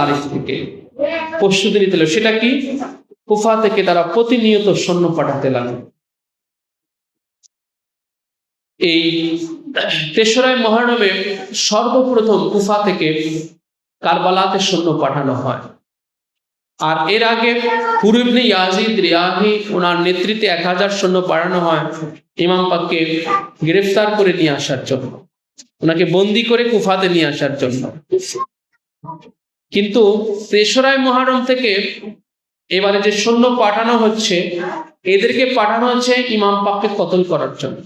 তারিখ থেকে। প্রস্তুতি নিতে লাগল। সেটা কি? কুফা থেকে তারা প্রতিনিয়ত সৈন্য পাঠাতে লাগল। এই তেসরাই মহানমে সর্বপ্রথম কুফা থেকে কারবালাতে সৈন্য পাঠানো হয়। আর এর আগে পুরুবনে ইয়াজিদ রিয়াহি, ওনার নেতৃত্বে এক হাজার সৈন্য পাঠানো হয়, ইমাম পাককে গ্রেফতার করে নিয়ে আসার জন্য। ওনাকে বন্দি করে কুফাতে নিয়ে আসার জন্য। কিন্তু তেসরাই মহারম থেকে এবারে যে সৈন্য পাঠানো হচ্ছে, এদেরকে পাঠানো হচ্ছে ইমাম পাককে কতল করার জন্য।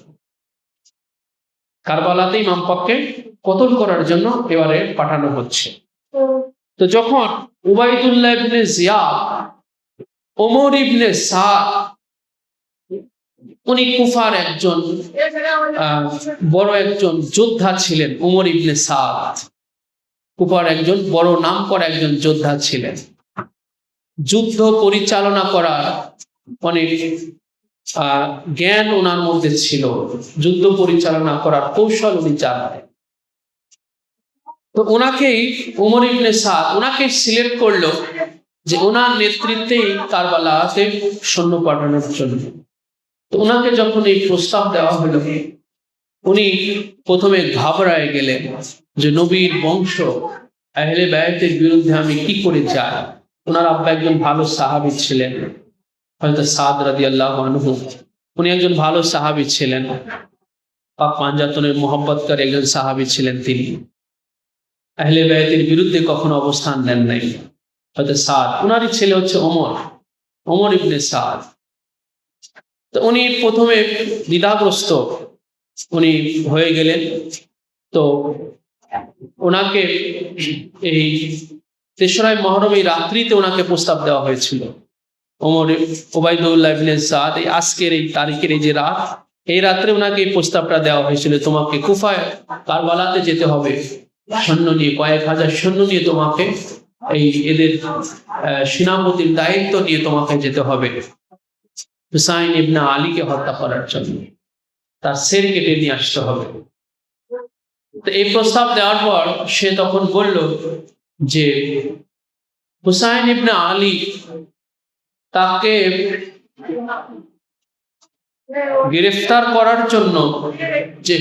কারবালাতে ইমাম পাককে কতল করার জন্য এবারে পাঠানো হচ্ছে। তো যখন Ubaidullah ibn Ziyad Umar ibn Saad, উনি কুফার একজন বড় একজন যোদ্ধা ছিলেন উমর ইবনে সাদ। কুফার একজন, বড় নাম করা একজন যোদ্ধা ছিলেন। যুদ্ধ পরিচালনা করার অনেক জ্ঞান ওনার মধ্যে ছিল। যুদ্ধ পরিচালনা করার কৌশল উনি জানতেন। তো ওনাকেই উমর ইবনে সাদ, ওনাকে সিলেক্ট করল যে ওনার নেতৃত্বেই কারবালাতে সৈন্য পাঠানোর জন্য। তো ওনাকে যখন এই প্রস্তাব দেওয়া হলো, উনি প্রথমে ঘাবড়ায় গেলেন। যে নবীর বংশ আহলে ব্যয়ের বিরুদ্ধে আমি কি করে যাই? ওনার আব্বা একজন ভালো সাহাবি ছিলেন। হয়তো সাদ রাদি আল্লাহ আনহু, উনি একজন ভালো সাহাবি ছিলেন। পাক পাঞ্জাতনের মোহাম্মতকার একজন সাহাবি ছিলেন তিনি। আহলে ব্যয়ের বিরুদ্ধে কখনো অবস্থান নেন নাই। হয়তো সাদ ওনারই ছেলে হচ্ছে অমর অমর ইবনে সাদ। তো উনি প্রথমে দ্বিধাগ্রস্ত, উনি হয়ে গেলেন। তো ওনাকে এই তেসরাই মহরম এই রাত্রিতে ওনাকে প্রস্তাব দেওয়া হয়েছিল। ওমর ওবায়দুল্লাহ ইবনে সাদ এই আজকের এই তারিখের এই যে রাত, এই রাত্রে ওনাকে এই প্রস্তাবটা দেওয়া হয়েছিল, তোমাকে কুফায় কারবালাতে যেতে হবে। সৈন্য নিয়ে, কয়েক হাজার সৈন্য নিয়ে তোমাকে এই এদের সেনাপতির দায়িত্ব নিয়ে তোমাকে যেতে হবে। হুসাইন ইবনা আলীকে হত্যা করার জন্য। তার সের কেটে নিয়ে আসতে হবে। তো এই প্রস্তাব দেওয়ার পর সে তখন বলল যে, হুসাইন ইবনে আলী তাকে গ্রেফতার করার জন্য যে